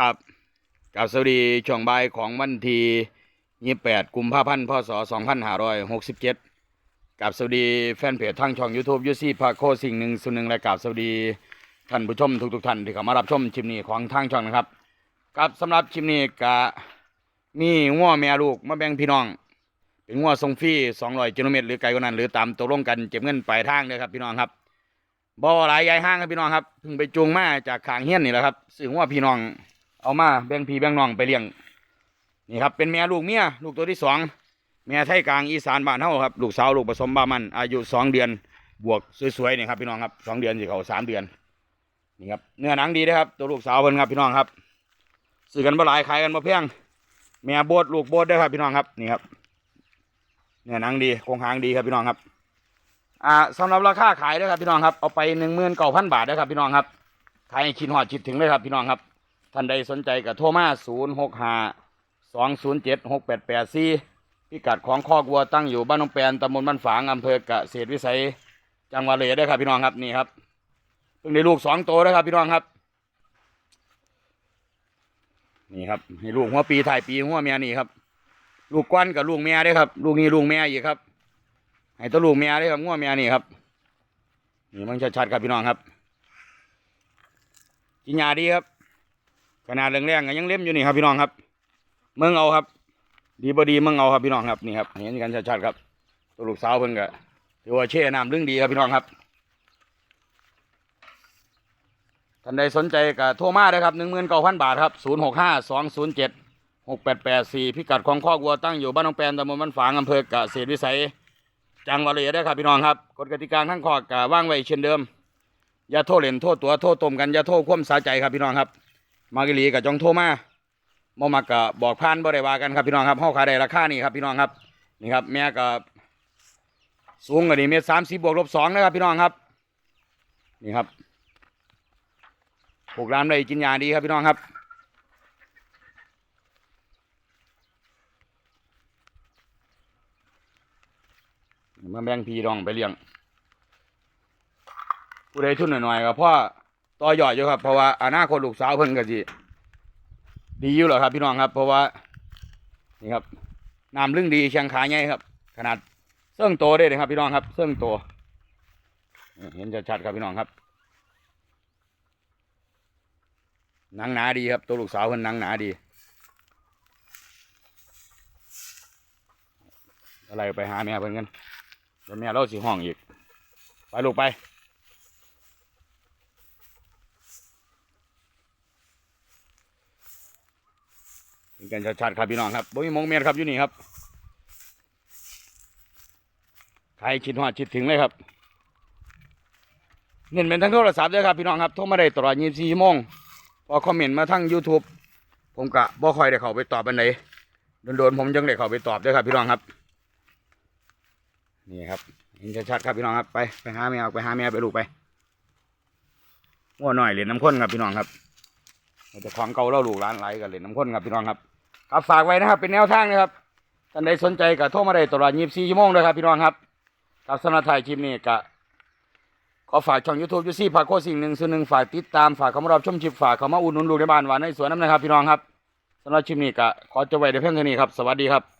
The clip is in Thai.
กับกับสวัสดีช่วงบ่ายของวันที่28กุมภาพันธ์พศ2567กับสวัสดีแฟนเพจทางช่อง YouTube ยูซี่พาโคสิ่งหนึ่งส่วนหนึ่งและกับสวัสดีท่านผู้ชมทุกๆท่านที่เข้ามารับชมชิมนี้ของทางช่องนะครับกับสำหรับชิมนี้กะมีง้อแม่ลูกมาแบ่งพี่น้อง เป็นง้อทรงฟรี200กิโลเมตรหรือไกลกว่านั้น หรือตามตกลงกันเก็บเงินปลายทางเลยครับพี่น้องครับบ่หลายยายห้างครับพี่น้องครับเพิ่งไปจูงมาจากขางเฮี้ยนนี่แหละครับซึ่งว่าพี่น้อง เอามาแบ่งพี่แบ่งน้องไปเลี้ยงนี่ครับเป็นแม่ลูกเมียลูกตัวที่สองแม่ไทยกลางอีสานบ้านเฮาครับลูกสาวลูกผสมบ้ามันอายุสองเดือนบวกสวยๆนี่ครับพี่น้องครับสองเดือนสิเขาสามเดือนนี่ครับเนื้อหนังดีนะครับตัวลูกสาวเพิ่นครับพี่น้องครับซื้อกันบ่หลายขายกันบ่แพงแม่โบดลูกโบดเด้ครับพี่น้องครับนี่ครับเนื้อหนังดีโครงหางดีครับพี่น้องครับอ่าสำหรับราคาขายด้วยครับพี่น้องครับเอาไปหนึ่งหมื่นเก้าพันบาทนะครับพี่น้องครับขายคิดหอดคิดถึงเลยครับพี่น้องครับ ท่านใดสนใจกับโทรมาศูนย์หกห้าสองศูนย์เจ็ดหกแปดแปดสี่พิกัดของคอกวัวตั้งอยู่บ้านนงแปนตำบลบ้านฝางอำเภอกเกษตรวิสัย จังหวัดเลยได้ครับพี่น้องครับนี่ครับเพิ่งได้ลูกสองโตแล้วครับพี่น้องครับ นี่ครับ ให้ลูกหัวปีถ่ายปีหัวเมียนี่ครับ ลูกก้อนกับลูกเมียได้ครับ ลูกนี้ลูกเมียอีกครับให้ตัวลูกเมียเลยครับง้วเมียนี่ครับนี่มันชัดๆครับพี่น้องครับกินยาดีครับ ขนาดแรงๆก็ยังเล่มอยู่นี่ครับพี่น้องครับเมืองเอาครับ ดีบดีเมืองเอาครับพี่น้องครับนี่ครับเห็นกันชัดๆครับตัวลูกสาวเพิ่นก็ถือว่าเช่น้ำเรื่องดีครับพี่น้องครับท่านใดสนใจก็โทรมาได้ครับหนึ่งหมื่นเก้าพันบาทครับศูนย์หกห้าสองศูนย์เจ็ดหกแปดแปดสี่พิกัดของคอกวัวตั้งอยู่บ้านหนองแปนตำบลบ้านฝางอำเภอกเกษตรวิสัย จังหวัดเลยได้ครับพี่น้องครับกฎกติกาทั้งข้อกะว่างไว้เช่นเดิม อย่าโทษเล่นโทษตัวโทษตมกันอย่าโทษความสาใจครับพี่น้องครับ มากิลีกับจองโทมาบ่มักกะบอกผ่านบ่ได้ว่ากันครับพี่น้องครับเฮาขายได้ราคานี่ครับพี่น้องครับนี่ครับแม่ก็สูงกว่านี้เมตรสามสิบบวกลบสองนะครับพี่น้องครับ นี่ครับปลูกร้านได้กินยาดีครับพี่น้องครับมาแบ่งพี่น้องไปเลี้ยงผู้ใดทุนหน่อยๆก็พ่อ ต่อยอดอยู่ครับ เพราะว่าอนาคตลูกสาวเพิ่นก็สิดีอยู่หรอครับ พี่น้องครับ เพราะว่านี่ครับน้ำลึงดีเชียงขาใหญ่ครับ ขนาดเสื่องโตได้เลยครับ พี่น้องครับเสื่องโตเห็นชัดๆครับพี่น้องครับหนังหนาดีครับ ตัวลูกสาวเพิ่นหนังหนาดี อะไรไปหาแม่เพิ่นกันเดี๋ยวแม่เราสิห้องอีก ไปลูกไป เป็นกันชัดๆครับพี่น้องครับบ่มีมองเมียนครับอยู่นี่ครับใครคิดว่าคิดถึงเลยครับเงินเป็นทั้งโทรศัพท์ด้วยครับพี่น้องครับโทรมาได้ตลอด 24ชั่วโมงพอคอมเมนต์มาทั้ง YouTube ผมกะบ่ค่อยได้เข้าไปตอบอันไหนโดนๆผมยังได้เข้าไปตอบด้วยครับพี่น้องครับ นี่ครับเห็นชัดๆครับพี่น้องครับไปไปหาแมวไปหาแมวไปลูกไปว่าหน่อยเหรียญน้ำข้นครับพี่น้องครับเราจะของเก่าเล่าลูกร้านไหลกับเหรียญน้ำข้นครับพี่น้องครับ ครับฝากไว้นะครับ เป็นแนวทางนะครับท่านใดสนใจก็โทรมาได้ตลอด24ชั่วโมงเลยครับพี่น้องครับครับสำหรับถ่ายคลิปนี้ก็ขอฝากช่องยูทูบยูซี่ฝากโคสิ่งหนึ่งส่วนหนึ่งฝากติดตามฝากคำรับชมชิปฝากเขามาอุดหนุนลูกในบ้านหวานในสวนน้ำนะครับพี่น้องครับสำหรับคลิปนี้ก็ขอจบไว้ในเพียงเท่านี้ครับสวัสดีครับ